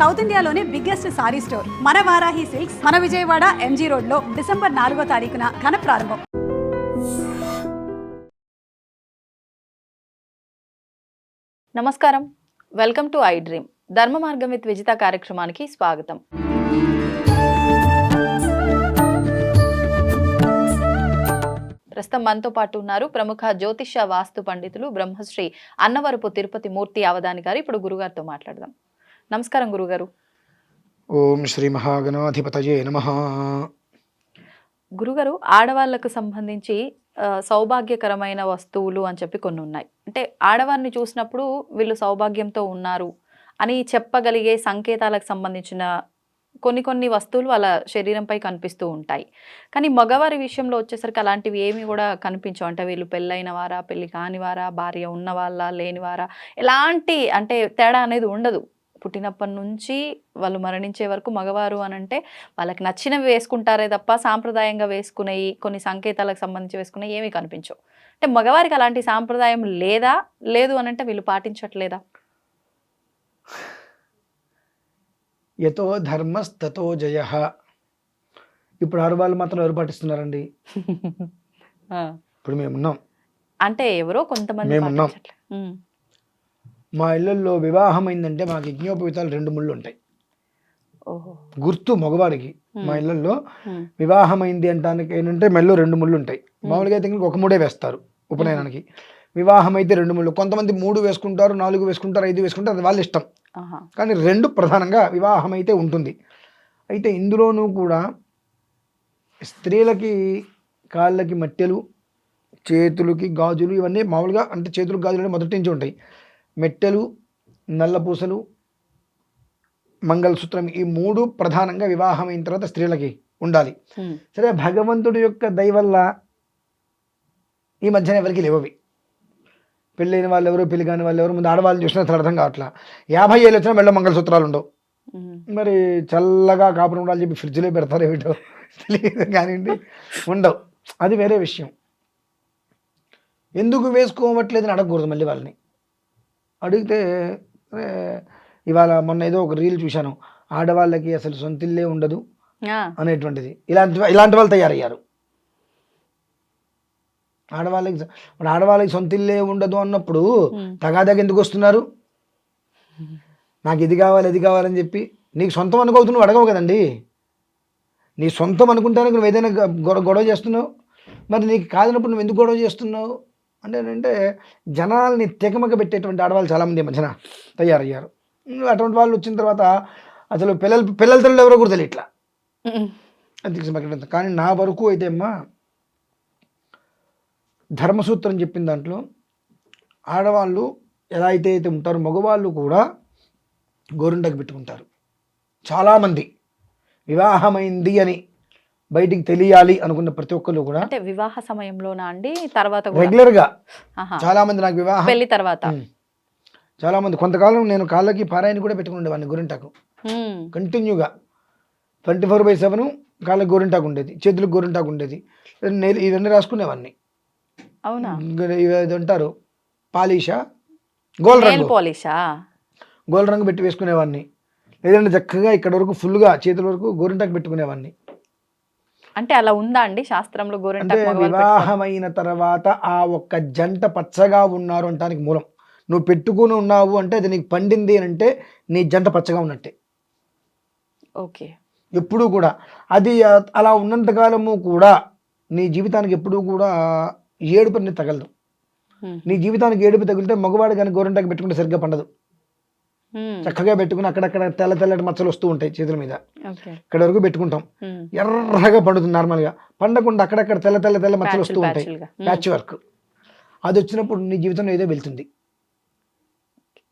South ఇండియాలోనే biggest sorry store. మన Varahi silks మన విజయవాడ ఎంజీ రోడ్లో డిసెంబర్ నాలుగో తారీఖున ఘన ప్రారంభం. నమస్కారం. Welcome to I dream. Dharma Margam with Vijitha కార్యక్రమానికి స్వాగతం. ప్రస్తుతం మనతో పాటు ఉన్నారు ప్రముఖ జ్యోతిష వాస్తు పండితులు బ్రహ్మశ్రీ అన్నవరపు తిరుపతి మూర్తి అవధాని గారు. ఇప్పుడు గురుగారితో మాట్లాడదాం. నమస్కారం గురుగారు. ఓం శ్రీ మహాగణాధిపతయే నమ. గురుగారు ఆడవాళ్ళకు సంబంధించి సౌభాగ్యకరమైన వస్తువులు అని చెప్పి కొన్ని ఉన్నాయి. అంటే ఆడవారిని చూసినప్పుడు వీళ్ళు సౌభాగ్యంతో ఉన్నారు అని చెప్పగలిగే సంకేతాలకు సంబంధించిన కొన్ని కొన్ని వస్తువులు వాళ్ళ శరీరంపై కనిపిస్తూ ఉంటాయి. కానీ మగవారి విషయంలో వచ్చేసరికి అలాంటివి ఏమి కూడా కనిపించవు. అంటే వీళ్ళు పెళ్ళైన వారా పెళ్ళి కాని వారా భార్య ఉన్న వాళ్ళ లేని వారా ఎలాంటి అంటే తేడా అనేది ఉండదు. పుట్టినప్పటి నుంచి వాళ్ళు మరణించే వరకు మగవారు అని అంటే వాళ్ళకి నచ్చినవి వేసుకుంటారే తప్ప సాంప్రదాయంగా వేసుకునేవి కొన్ని సంకేతాలకు సంబంధించి వేసుకునేవి ఏమీ కనిపించవు. అంటే మగవారికి అలాంటి సాంప్రదాయం లేదా? లేదు అని అంటే వీళ్ళు పాటించట్లేదా? యతో ధర్మస్తతో జయ. ఇప్పుడు ఆడవాళ్ళు మాత్రం ఎవరు పాటిస్తున్నారండి? ఇప్పుడు మేమున్నాం. అంటే ఎవరో కొంతమంది మేమున్నాం. మా ఇళ్ళల్లో వివాహం అయిందంటే మాకు యజ్ఞోపవితాలు రెండు ముళ్ళు ఉంటాయి. గుర్తు మగవాడికి మా. ఇళ్ళల్లో ఉమ్. వివాహం అయింది అంటానికి ఏంటంటే మెల్లో రెండు ముళ్ళు ఉంటాయి. మామూలుగా అయితే ఒక మూడే వేస్తారు ఉపనయనానికి. వివాహం అయితే రెండు ముళ్ళు. కొంతమంది మూడు వేసుకుంటారు నాలుగు వేసుకుంటారు ఐదు వేసుకుంటారు అది వాళ్ళ ఇష్టం. కానీ రెండు ప్రధానంగా వివాహం అయితే ఉంటుంది. అయితే ఇందులోనూ కూడా స్త్రీలకి కాళ్ళకి మట్టెలు చేతులకి గాజులు ఇవన్నీ మామూలుగా అంటే చేతులకు గాజులు మొదటి నుంచి ఉంటాయి. మెట్టెలు నల్లపూసలు మంగళసూత్రం ఈ మూడు ప్రధానంగా వివాహం అయిన తర్వాత స్త్రీలకి ఉండాలి. సరే భగవంతుడి యొక్క దయ వల్ల ఈ మధ్యన ఎవరికి లేవవి పెళ్ళైన వాళ్ళు ఎవరు పెళ్ళి కాని వాళ్ళు ఎవరు ముందు ఆడవాళ్ళు చూసినా అసలు అర్థం కావట్లా. యాభై ఏళ్ళు వచ్చినా మెళ్ళ మంగళసూత్రాలు ఉండవు. మరి చల్లగా కాపురం ఉండాలని చెప్పి ఫ్రిడ్జ్లో పెడతారు ఏమిటో తెలియదు కానివ్వండి. ఉండవు. అది వేరే విషయం. ఎందుకు వేసుకోవట్లేదు అని అడగకూడదు మళ్ళీ వాళ్ళని. అడిగితే "అరే, ఇవాళ మొన్న ఏదో ఒక రీల్ చూశాను. ఆడవాళ్ళకి అసలు సొంతిల్లే ఉండదు. అనేటువంటిది. ఇలాంటి ఇలాంటి వాళ్ళు తయారయ్యారు. ఆడవాళ్ళకి ఆడవాళ్ళకి సొంత ఇల్లే ఉండదు అన్నప్పుడు. తగాదాకి ఎందుకు వస్తున్నారు? నాకు ఇది కావాలి అది కావాలని చెప్పి. నీకు సొంతం అనుకోవద్దు నువ్వు అడగవు కదండి. నీ సొంతం అనుకుంటానికి నువ్వు ఏదైనా గొడవ చేస్తున్నావు. మరి నీకు కాదనప్పుడు నువ్వు ఎందుకు గొడవ చేస్తున్నావు? అంటే ఏంటంటే జనాల్ని తెగమగ పెట్టేటువంటి ఆడవాళ్ళు చాలామంది మధ్యన తయారయ్యారు. అటువంటి వాళ్ళు వచ్చిన తర్వాత అసలు పిల్లలు పిల్లల తల్లి ఎవరో కూడా తెలియట్లా. అది కానీ నా వరకు అయితే అమ్మా ధర్మసూత్రం చెప్పిన దాంట్లో ఆడవాళ్ళు ఎలా అయితే అయితే ఉంటారో మగవాళ్ళు కూడా గోరుండకు పెట్టుకుంటారు. చాలామంది. వివాహమైంది అని. బయటికి తెలియాలి అనుకున్న ప్రతి ఒక్కరు కూడా అంటే వివాహ సమయంలోనా అండి? తర్వాత కూడా? రెగ్యులర్గా ఆహా. చాలామంది నాకు వివాహం. పెళ్ళి తర్వాత? ఉమ్. చాలామంది కొంతకాలం నేను కాళ్ళకి పారాయణ కూడా పెట్టుకునేవాడిని గోరింటాకు. ఉమ్. కంటిన్యూగా ట్వంటీ ఫోర్ బై సెవెన్ కాళ్ళకి గోరింటాకు ఉండేది. చేతులకు గోరింటాకు ఉండేది. నెల- ఇవన్నీ రాసుకునేవాడిని. అవునా? ఏదో అంటారు. పాలిషా? గోల్డ్ రంగు. పాలిషా గోల్డ్ రంగు పెట్టి వేసుకునేవాడిని. లేదంటే చక్కగా ఇక్కడ వరకు ఫుల్గా చేతుల వరకు గోరింటాకు పెట్టుకునేవాడిని. అంటే అలా ఉందా అండి శాస్త్రంలో అంటే గోరింటాకు మగవాళ్ళు పెట్టుకోరు. వివాహమైన తర్వాత ఆ ఒక్క జంట పచ్చగా ఉన్నారు అంటానికి మూలం నువ్వు పెట్టుకుని ఉన్నావు అంటే అది నీకు పండింది అని అంటే నీ జంట పచ్చగా ఉన్నట్టే ఓకే ఎప్పుడూ కూడా అది ఆ, అలా ఉన్నంతకాలము కూడా నీ జీవితానికి ఎప్పుడూ కూడా ఏడుపు అనేది తగలదు. నీ జీవితానికి ఏడుపు తగిలితే మగవాడు కానీ గోరింటాకు పెట్టుకుంటే సరిగ్గా పండదు. చక్కగా పెట్టుకుని అక్కడక్కడ తెల్ల తెల్లటి మచ్చలు వస్తూ ఉంటాయి చేతుల మీద. ఇక్కడ వరకు పెట్టుకుంటాం. ఎర్రగా పండుతుంది నార్మల్గా. పండకుండా అక్కడక్కడ తెల్ల తెల్ల తెల్ల మచ్చలు వస్తూ ఉంటాయి. ప్యాచ్ వర్క్ అది వచ్చినప్పుడు నీ జీవితంలో ఏదో వెళ్తుంది.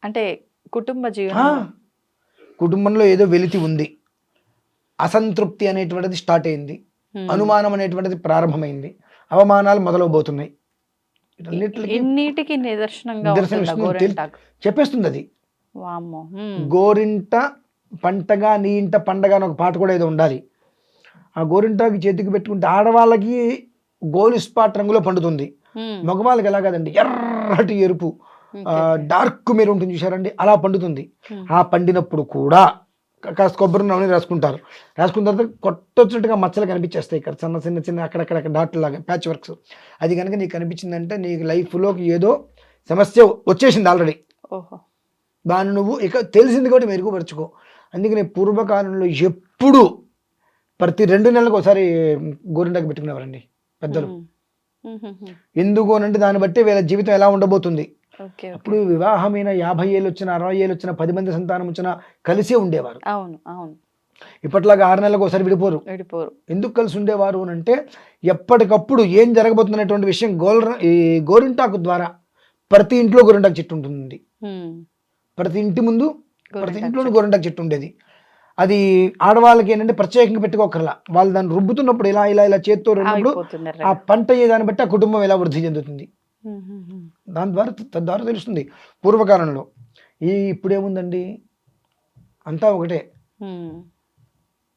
అంటే కుటుంబ జీవనం కుటుంబంలో ఏదో వెలితి ఉంది. అసంతృప్తి అనేటువంటిది స్టార్ట్ అయింది. అనుమానం అనేటువంటిది ప్రారంభమైంది. అవమానాలు మొదలవబోతున్నాయి. చెప్పేస్తుంది అది. గోరింట పంటగా నీ ఇంట పండగ అని ఒక పాట కూడా ఏదో ఉండాలి. ఆ గోరింటాకి చేతికి పెట్టుకుంటే ఆడవాళ్ళకి గోలు స్పాట్ రంగులో పండుతుంది. మగవాళ్ళకి ఎలా కదండి ఎర్రటి ఎరుపు. డార్క్ మీరు ఉంటుంది చూసారండి అలా పండుతుంది. ఆ పండినప్పుడు కూడా కాస్త కొబ్బరి నూనె రాసుకుంటారు. రాసుకున్న తర్వాత కొట్టొచ్చినట్టుగా మచ్చలు కనిపించేస్తాయి ఇక్కడ చిన్న చిన్న చిన్న అక్కడక్కడ డాట్లు లాగా ప్యాచ్ వర్క్స్. అది కనుక నీకు కనిపించిందంటే నీకు లైఫ్లోకి ఏదో సమస్య వచ్చేసింది ఆల్రెడీ. ఓహో. దాన్ని నువ్వు ఇక తెలిసింది కూడా మెరుగుపరుచుకో. అందుకని పూర్వకాలంలో ఎప్పుడు ప్రతి రెండు నెలలకు ఒకసారి గోరింటాకు పెట్టుకునేవారండి పెద్దలు. ఎందుకు అనంటే దాన్ని బట్టి వీళ్ళ జీవితం ఎలా ఉండబోతుంది. అప్పుడు వివాహమైన యాభై ఏళ్ళు వచ్చిన అరవై ఏళ్ళు వచ్చిన పది మంది సంతానం వచ్చిన కలిసే ఉండేవారు. అవును అవును. ఇప్పట్లాగా ఆరు నెలలకు ఒకసారి విడిపోరు. విడిపోరు. ఎందుకు కలిసి ఉండేవారు అని అంటే ఎప్పటికప్పుడు ఏం జరగబోతున్నటువంటి విషయం గోల్ ఈ గోరింటాకు ద్వారా ప్రతి ఇంట్లో గోరింటాకు చెట్టు ఉంటుంది. ప్రతి ఇంటి ముందు ప్రతి ఇంట్లోనూ గోరింటాకు చెట్టు ఉండేది. అది ఆడవాళ్ళకి ఏంటంటే ప్రత్యేకంగా పెట్టుకోకర్లా వాళ్ళు దాన్ని రుబ్బుతున్నప్పుడు ఇలా ఇలా ఇలా చేత్తో ఆగిపోతున్నారు ఆ పంట అయ్యేదాన్ని బట్టి ఆ కుటుంబం ఎలా వృద్ధి చెందుతుంది. దాని ద్వారా తద్వారా తెలుస్తుంది. పూర్వకాలంలో ఈ ఇప్పుడేముందండి? అంతా ఒకటే.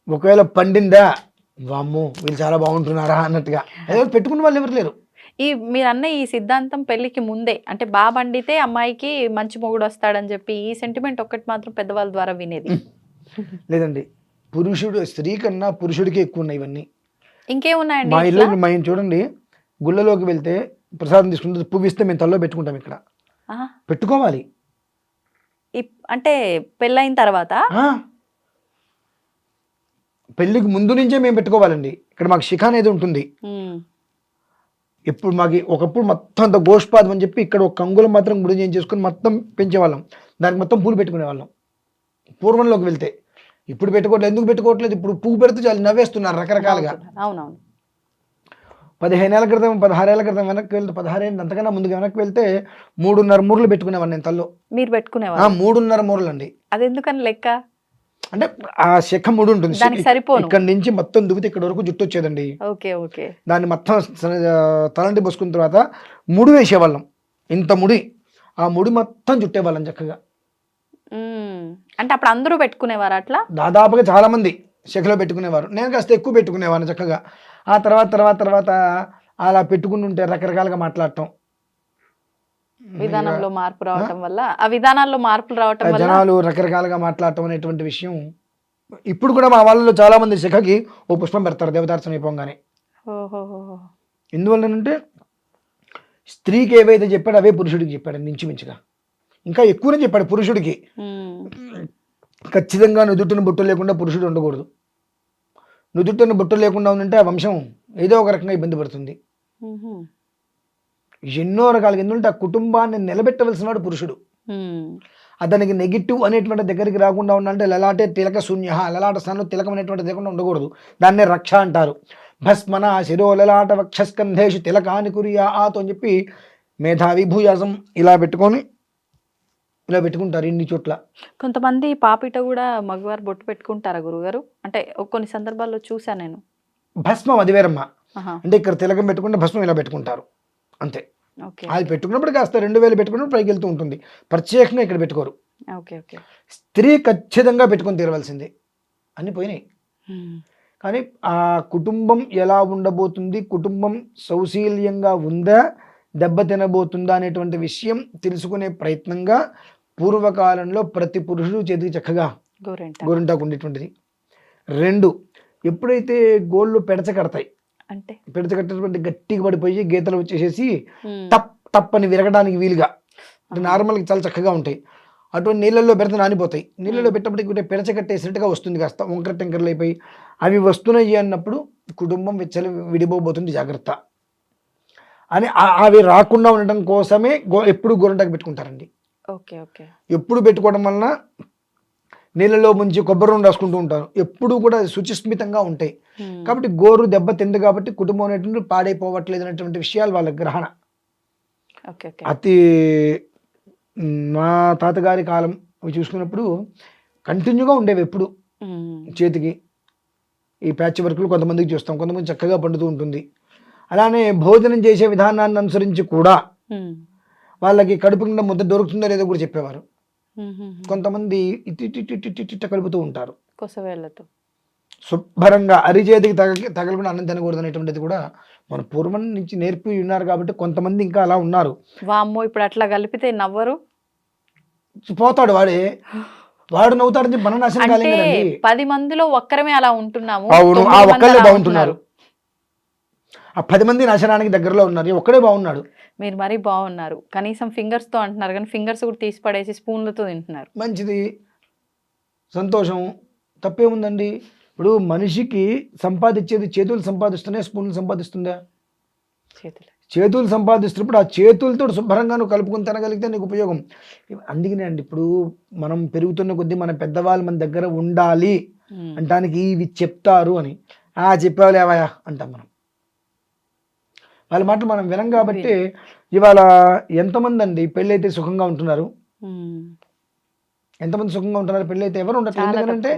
ఒకవేళ పండిందా? వామ్మో వీళ్ళు చాలా బాగుంటున్నారా అన్నట్టుగా. అదే పెట్టుకున్న వాళ్ళు ఎవరు లేరు. ఈ మీరు అన్న ఈ సిద్ధాంతం పెళ్ళికి ముందే అంటే బాగా పండితే అమ్మాయికి మంచి మొగుడు వస్తాడని చెప్పి ఈ సెంటిమెంట్ ఒక్కటి మాత్రం పెద్దవాళ్ళ ద్వారా వినేది. లేదండి. పురుషుడు స్త్రీ కన్నా పురుషుడికి ఎక్కువ ఉన్నాయి ఇవన్నీ. ఇంకేమున్నాయండి మా? ఇల్లు మేము చూడండి. గుళ్ళలోకి వెళ్తే ప్రసాదం తీసుకుంటే పువ్వు ఇస్తే మేము తల్లో పెట్టుకుంటాం ఇక్కడ. పెట్టుకోవాలి. అంటే పెళ్ళైన తర్వాత. పెళ్ళికి ముందు నుంచే మేము పెట్టుకోవాలండి. ఇక్కడ మాకు శిఖ అనేది ఉంటుంది. ఇప్పుడు మాకు ఒకప్పుడు మొత్తం అంత గోష్పాదం అని చెప్పి ఇక్కడ ఒక కంగులం మాత్రం గుడి చేంజ్ చేసుకుని మొత్తం పెంచేవాళ్ళం. దానికి మొత్తం పూలు పెట్టుకునేవాళ్ళం. పూర్వంలోకి వెళ్తే. ఇప్పుడు పెట్టుకోవట్లేదు ఎందుకు పెట్టుకోవట్లేదు? ఇప్పుడు పువ్వు పెడితే చాలు నవ్వేస్తున్నారు రకరకాలుగా. అవునవును. పదిహేనేళ్ళ క్రితం పదహారేళ్ళ క్రితం వెనక్కి వెళ్తే పదహారేళ్ళు అంతకన్నా ముందుగా వెనక్కి వెళ్తే మూడున్నర మూరలు పెట్టుకునేవాడిని నేను తల్లో. మీరు ఆ, పెట్టుకునేవారు మూడున్నర మూరలు అండి అది ఎందుకని లెక్క? అంటే ఆ శిఖ మూడు ఉంటుంది. ఇక్కడ నుంచి మొత్తం దువ్వితే ఇక్కడ వరకు జుట్టు వచ్చేదండి. Okay okay. దాన్ని మొత్తం తలంటి పోసుకున్న తర్వాత ముడి వేసేవాళ్ళం. ఇంత ముడి. ఆ ముడి మొత్తం చుట్టేవాళ్ళం చక్కగా. అంటే అప్పుడు అందరూ పెట్టుకునేవారు అట్లా? దాదాపుగా చాలా మంది శిఖలో పెట్టుకునేవారు. నేను కాస్త ఎక్కువ పెట్టుకునేవాడిని చక్కగా. ఆ తర్వాత తర్వాత తర్వాత అలా పెట్టుకుని ఉంటే రకరకాలుగా మాట్లాడటం. విధానంలో మార్పు రావటం వల్ల ఆ విధానాల్లో మార్పులు రావటం వల్ల జనాలు రకరకాలుగా మాట్లాడటం అనేటువంటి విషయం ఇప్పుడు కూడా మా వాళ్ళలో చాలా మంది శిఖకి ఓ పుష్పం పెడతారు దేవతార్చన అయిపోగానే. ఎందువల్లనంటే స్త్రీకి ఏవైతే చెప్పాడో అవే పురుషుడికి చెప్పాడు ఇంచుమించుగా ఇంకా ఎక్కువనే చెప్పాడు పురుషుడికి. ఖచ్చితంగా నుదుటిన బొట్టు లేకుండా పురుషుడు ఉండకూడదు నుదుటిన బొట్టు లేకుండా ఉందంటే ఆ వంశం ఏదో ఒక రకంగా ఇబ్బంది పడుతుంది. ఎన్నో రకాలుగా. ఎందుకంటే ఆ కుటుంబాన్ని నిలబెట్టవలసిన వాడు పురుషుడు. అతనికి నెగిటివ్ అనేటువంటి దగ్గరికి రాకుండా ఉండాలంటే లలాటే తిలక శూన్య లలాట స్థానంలో తిలకం అనేటువంటి లేకుండా ఉండకూడదు. దాన్నే రక్ష అంటారు. భస్మన శిరో లలాట వక్షస్కంధేషు తిలకాని కురియా ఆతో అని చెప్పి మేధావి భూయాసం ఇలా పెట్టుకొని ఇలా పెట్టుకుంటారు ఇన్ని చోట్ల. కొంతమంది పాపిట కూడా మగవారు బొట్టు పెట్టుకుంటారా గురుగారు? అంటే కొన్ని సందర్భాల్లో చూసా నేను. భస్మం అది వేరమ్మ. అంటే ఇక్కడ తిలకం పెట్టుకుంటే భస్మం ఇలా పెట్టుకుంటారు. అంతే. అది పెట్టుకున్నప్పుడు కాస్త రెండు వేలు పెట్టుకున్నప్పుడు పైకి వెళ్తూ ఉంటుంది. ప్రత్యేకంగా ఇక్కడ పెట్టుకోరు. Okay okay. స్త్రీ ఖచ్చితంగా పెట్టుకొని తీరవలసిందే. అన్ని పోయినాయి. కానీ ఆ కుటుంబం ఎలా ఉండబోతుంది కుటుంబం సౌశీల్యంగా ఉందా దెబ్బ తినబోతుందా అనేటువంటి విషయం తెలుసుకునే ప్రయత్నంగా పూర్వకాలంలో ప్రతి పురుషుడు చేతికి చక్కగా గోరెంట గోరింటాకు ఉండేటువంటిది. రెండు ఎప్పుడైతే గోళ్ళు పెడచ కడతాయి అంటే? పెడచ కట్టినటువంటి గట్టిగా పడిపోయి గీతలు వచ్చేసేసి. టప్ టప్ అని విరగడానికి వీలుగా. నార్మల్గా చాలా చక్కగా ఉంటాయి. అటువంటి నీళ్ళల్లో పెడితే నానిపోతాయి. నీళ్ళలో పెట్టినప్పటికి కూడా వస్తుంది కాస్త. వంకర టెంకర్లు అయిపోయి. అవి వస్తున్నాయి అన్నప్పుడు కుటుంబం విచ్చలు విడిపోబోతుంది జాగ్రత్త. అని అవి రాకుండా ఉండటం కోసమే గో ఎప్పుడు గోరంటాకు పెట్టుకుంటారండి. Okay okay. ఎప్పుడు పెట్టుకోవడం వలన నీళ్ళలో ముంచి కొబ్బరి నూనె రాసుకుంటూ ఉంటారు ఎప్పుడు కూడా శుచిస్మితంగా ఉంటాయి. కాబట్టి గోరు దెబ్బ తింది కాబట్టి కుటుంబం అనేటువంటి పాడైపోవట్లేదు అనేటువంటి విషయాలు వాళ్ళ గ్రహణ అతి మ్, తాతగారి కాలం అవి చూసుకున్నప్పుడు కంటిన్యూగా ఉండేవి ఎప్పుడు. చేతికి ఈ ప్యాచ్ వర్క్లు కొంతమందికి చూస్తాం కొంతమంది చక్కగా పండుతూ ఉంటుంది అలానే భోజనం చేసే విధానాన్ని అనుసరించి కూడా. వాళ్ళకి కడుపు నిండా ముద్ద దొరుకుతుందో లేదో కూడా చెప్పేవారు. కొంతమంది కలుపుతూ ఉంటారు. కొసవేళ్ళతో శుభ్రంగా అరిచేతికి తగ తగలకుండా అన్నం తినకూడదు అనేటువంటిది కూడా మన పూర్వం నుంచి నేర్పి ఉన్నారు కాబట్టి కొంతమంది ఇంకా అలా ఉన్నారు. వామ్మో ఇప్పుడు అట్లా కలిపితే నవ్వరు? పోతాడు వాడే. వాడు నవ్వుతాడని మనం నాశనం అంటే పది మందిలో ఒక్కరమే అలా ఉంటున్నాము. అవును ఆ ఒక్కళ్ళే బాగుంటున్నారు. ఆ పది మంది నాశనానికి దగ్గరలో ఉన్నారు. ఒక్కడే బాగున్నాడు. మీరు మరీ బాగున్నారు. కనీసం ఫింగర్స్తో అంటున్నారు కానీ ఫింగర్స్ కూడా తీసి పడేసి స్పూన్లతో తింటున్నారు. మంచిది. సంతోషం. తప్పేముందండి ఇప్పుడు మనిషికి సంపాదించేది చేతులు సంపాదిస్తున్నాయి స్పూన్లు సంపాదిస్తుందా? చేతులు. చేతులు సంపాదిస్తున్నప్పుడు ఆ చేతులతో శుభ్రంగా నువ్వు కలుపుకొని తినగలిగితే నీకు ఉపయోగం. అందుకనే అండి ఇప్పుడు మనం పెరుగుతున్న కొద్దీ మన పెద్దవాళ్ళు మన దగ్గర ఉండాలి. అంటానికి ఇవి చెప్తారు అని. ఆ చెప్పావులేవయా అంటాం మనం. వాళ్ళ మాటలు మనం వినం కాబట్టి ఇవాళ ఎంతమంది అండి పెళ్ళైతే సుఖంగా ఉంటున్నారు. ఎంతమంది సుఖంగా ఉంటున్నారు? పెళ్ళైతే ఎవరు ఉండట్లేదు. ఎందుకంటే.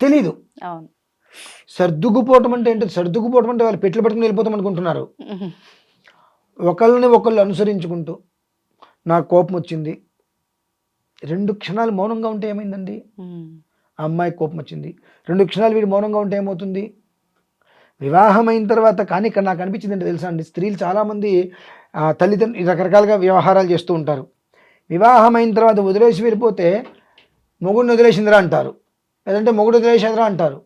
తెలీదు. సర్దుకుపోవటం అంటే ఏంటో సర్దుకుపోవటం అంటే వాళ్ళు పెట్లు పెట్టుకుని వెళ్ళిపోతాం అనుకుంటున్నారు. ఒకళ్ళని ఒకళ్ళు అనుసరించుకుంటూ నాకు కోపం వచ్చింది. రెండు క్షణాలు మౌనంగా ఉంటే ఏమైందండి. ఆ అమ్మాయి కోపం వచ్చింది. రెండు క్షణాలు వీడు మౌనంగా ఉంటే ఏమవుతుంది? వివాహం అయిన తర్వాత కానీ ఇక్కడ నాకు అనిపించింది అంటే తెలుసా అండి? స్త్రీలు చాలామంది తల్లిదండ్రులు రకరకాలుగా వ్యవహారాలు చేస్తూ ఉంటారు. వివాహం అయిన తర్వాత వదిలేసి వెళ్ళిపోతే మొగుడిని వదిలేసిందిరా అంటారు. లేదంటే మొగుడు వదిలేసేదిరా అంటారు.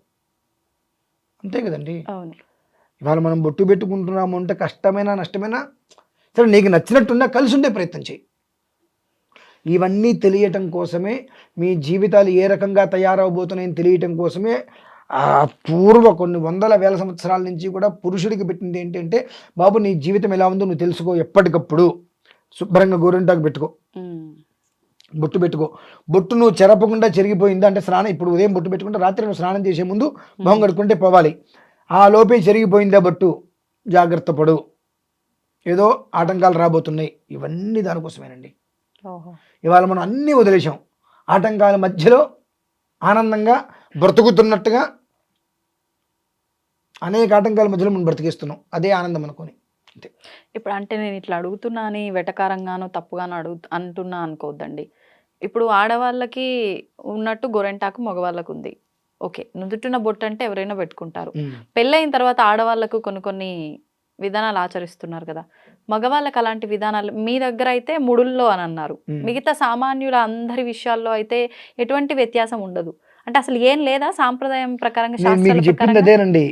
అంతే కదండి? ఇవాళ మనం బొట్టు పెట్టుకుంటున్నాము అంటే కష్టమైనా నష్టమైనా సరే నీకు నచ్చినట్టున్నా కలిసి ఉండే ప్రయత్నం చేయి. ఇవన్నీ తెలియటం కోసమే మీ జీవితాలు ఏ రకంగా తయారవబోతున్నాయని తెలియటం కోసమే ఆ పూర్వ కొన్ని వందల వేల సంవత్సరాల నుంచి కూడా పురుషుడికి పెట్టింది ఏంటంటే బాబు నీ జీవితం ఎలా ఉందో నువ్వు తెలుసుకో ఎప్పటికప్పుడు. శుభ్రంగా గోరింటాకు పెట్టుకో. బొట్టు పెట్టుకో. బొట్టు నువ్వు చెరపకుండా చెరిగిపోయింది అంటే స్నానం ఇప్పుడు ఉదయం బొట్టు పెట్టుకుంటే రాత్రి నువ్వు స్నానం చేసే ముందు మొహం కడుక్కుంటే పోవాలి. ఆ లోపే చెరిగిపోయిందా బొట్టు? జాగ్రత్త పడు. ఏదో ఆటంకాలు రాబోతున్నాయి. ఇవన్నీ దానికోసమేనండి. ఇవాళ మనం అన్నీ వదిలేసాం ఆటంకాల మధ్యలో ఆనందంగా బ్రతుకుతున్నట్టుగా అనేక ఆటంకాల మధ్యలో మనం బ్రతికేస్తున్నాం. అదే ఆనందం అనుకొని. అంతే. ఇప్పుడు అంటే నేను ఇట్లా అడుగుతున్నా అని వెటకారంగానో తప్పుగానో అడుగు అంటున్నా అనుకోవద్దండి. ఇప్పుడు ఆడవాళ్ళకి ఉన్నట్టు గొరెంటాకు మగవాళ్ళకు ఉంది ఓకే నుదుటిన బొట్టు అంటే ఎవరైనా పెట్టుకుంటారు. పెళ్ళైన తర్వాత ఆడవాళ్ళకు కొన్ని కొన్ని విధానాలు ఆచరిస్తున్నారు కదా. మగవాళ్ళకి అలాంటి విధానాలు మీ దగ్గర అయితే ముడుల్లో అని అన్నారు. మిగతా సామాన్యుల అందరి విషయాల్లో అయితే ఎటువంటి వ్యత్యాసం ఉండదు. అంటే అసలు ఏం లేదా సాంప్రదాయం ప్రకారంగా నేను మీకు శాస్త్రాల చెప్పింది అదేనండి.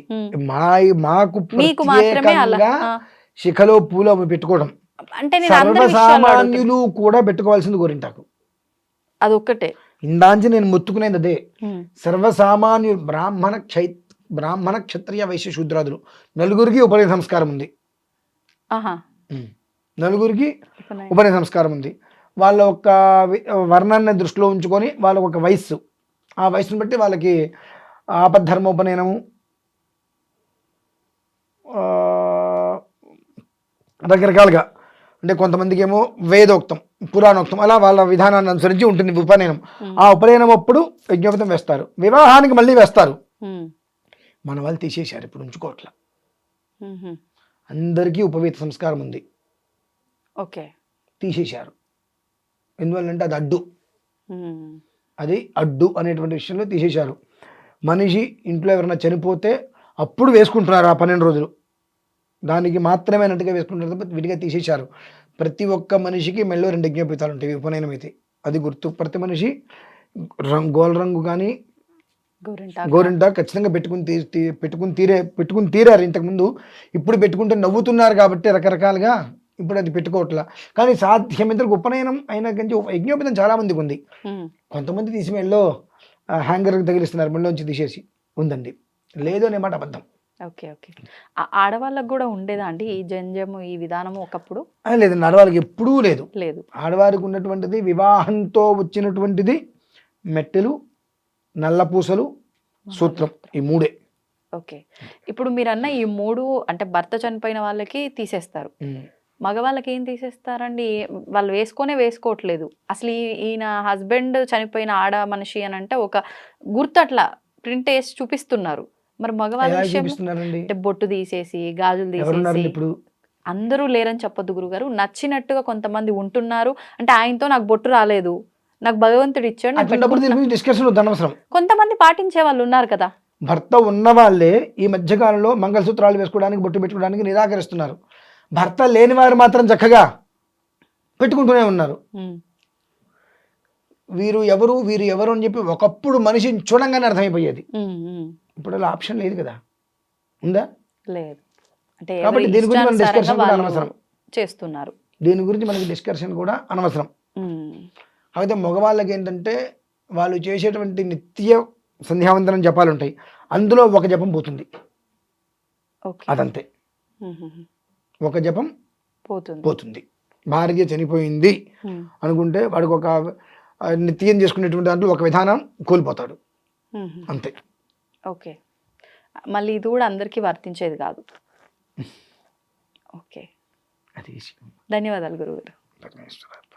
మా మాకు మీకు మాత్రమే అలా. శిఖలో పూలు అవి పెట్టుకోవడం. అంటే. సర్వసామాన్యులు కూడా పెట్టుకోవాల్సింది గోరింటాకు. అది ఒక్కటే ఇందాంచి నేను మొత్తుకునేది అదే. ఉమ్. సర్వసామాన్యులు బ్రాహ్మణ క్షై బ్రాహ్మణ క్షత్రియ వైశ్య శూద్రాదులు నలుగురికి ఉపనయ సంస్కారం ఉంది. నలుగురికి ఉపనయ. సంస్కారం ఉంది. వాళ్ళ ఒక వర్ణాన్ని దృష్టిలో ఉంచుకొని వాళ్ళ ఒక వయస్సు. ఆ వయస్సును బట్టి వాళ్ళకి ఆపద్ధర్మోపనయనము రకరకాలుగా. అంటే కొంతమందికి ఏమో వేదోక్తం పురాణోక్తం అలా వాళ్ళ విధానాన్ని అనుసరించి ఉంటుంది ఉపనయనం. ఆ ఉపనయనం అప్పుడు యజ్ఞోపతం వేస్తారు. వివాహానికి మళ్ళీ వేస్తారు. మన వాళ్ళు తీసేశారు ఇప్పుడు ఉంచుకోవట్లా. అందరికీ ఉపవేత సంస్కారం ఉంది. ఓకే. తీసేశారు. ఎందువల్లంటే అది అడ్డు. అది అడ్డు అనేటువంటి విషయంలో తీసేశారు. మనిషి ఇంట్లో ఎవరైనా చనిపోతే అప్పుడు వేసుకుంటున్నారు ఆ పన్నెండు రోజులు. దానికి మాత్రమే అన్నట్టుగా వేసుకుంటారు తప్ప విడిగా తీసేశారు. ప్రతి ఒక్క మనిషికి మెళ్ళో రెండు యజ్ఞోపేతాలు ఉంటాయి. ఉపనయనం అయితే. అది గుర్తు. ప్రతి మనిషి రంగు గోల రంగు కానీ. గోరింటా ఖచ్చితంగా పెట్టుకుని తీ తీ- పెట్టుకుని తీరే పెట్టుకుని తీరారు ఇంతకుముందు ఇప్పుడు పెట్టుకుంటే నవ్వుతున్నారు కాబట్టి రకరకాలుగా ఇప్పుడు అది పెట్టుకోవట్లా. కానీ సాధ్యమైనంత ఉపనయనం అయినా కానీ యజ్ఞోపేతం చాలా మందికి ఉంది. కొంతమంది తీసి మెళ్ళో హ్యాంగర్కి తగిలిస్తున్నారు మెళ్ళలోంచి తీసేసి ఉందండి. లేదు అనే మాట అబద్ధం. Okay okay. ఆడవాళ్ళకు కూడా ఉండేదా అండి ఈ జంజము ఈ విధానము ఒకప్పుడు? లేదు ఆడవాళ్ళకి ఎప్పుడూ లేదు. లేదు. ఆడవారికి ఉన్నటువంటిది వివాహంతో వచ్చినటువంటిది మెట్టెలు నల్లపూసలు సూత్రం ఈ మూడే. ఓకే. ఇప్పుడు మీరు అన్న ఈ మూడు అంటే భర్త చనిపోయిన వాళ్ళకి తీసేస్తారు. మగవాళ్ళకి ఏం తీసేస్తారండి? వాళ్ళు వేసుకొనే వేసుకోవట్లేదు. అసలు ఈయన హస్బెండ్ చనిపోయిన ఆడ మనిషి అని అంటే ఒక గుర్తు అట్లా ప్రింట్ వేసి చూపిస్తున్నారు. మరి మగవాళ్ళ విషయం అంటే బొట్టు తీసేసి గాజులు తీసేసి ఇప్పుడు? అందరూ లేరని చెప్పొద్దు గురుగారు. నచ్చినట్టుగా కొంతమంది ఉంటున్నారు. అంటే ఆయనతో నాకు బొట్టు రాలేదు. నాకు భగవంతుడు ఇచ్చాడు డిస్కషన్ కొంతమంది పాటించే వాళ్ళు ఉన్నారు కదా. భర్త ఉన్న వాళ్ళే ఈ మధ్యకాలంలో మంగళసూత్రాలు వేసుకోవడానికి బొట్టు పెట్టుకోవడానికి నిరాకరిస్తున్నారు. భర్త లేని వారు మాత్రం చక్కగా పెట్టుకుంటూనే ఉన్నారు. వీరు ఎవరు వీరు ఎవరు అని చెప్పి ఒకప్పుడు మనిషిని చూడంగానే అర్థమైపోయేది. ఇప్పుడు అలా ఆప్షన్ లేదు కదా. ఉందా? లేదు. అంటే కాబట్టి దీని గురించి మనం discussion కూడా అనవసరం. చేస్తున్నారు. దీని గురించి మనకి డిస్కషన్ కూడా అనవసరం. అయితే మగవాళ్ళకి ఏంటంటే వాళ్ళు చేసేటువంటి నిత్య సంధ్యావందనం జపాలు ఉంటాయి అందులో ఒక జపం పోతుంది. అదంతే. ఒక జపం పోతుంది. పోతుంది. భార్య చనిపోయింది అనుకుంటే వాడికి ఒక నిత్యం చేసుకునేటువంటి దాంట్లో ఒక విధానం కోల్పోతాడు. అంతే. ఓకే. మళ్ళీ ఇది కూడా అందరికీ వర్తించేది కాదు. ఓకే. ధన్యవాదాలు పరమేశ్వర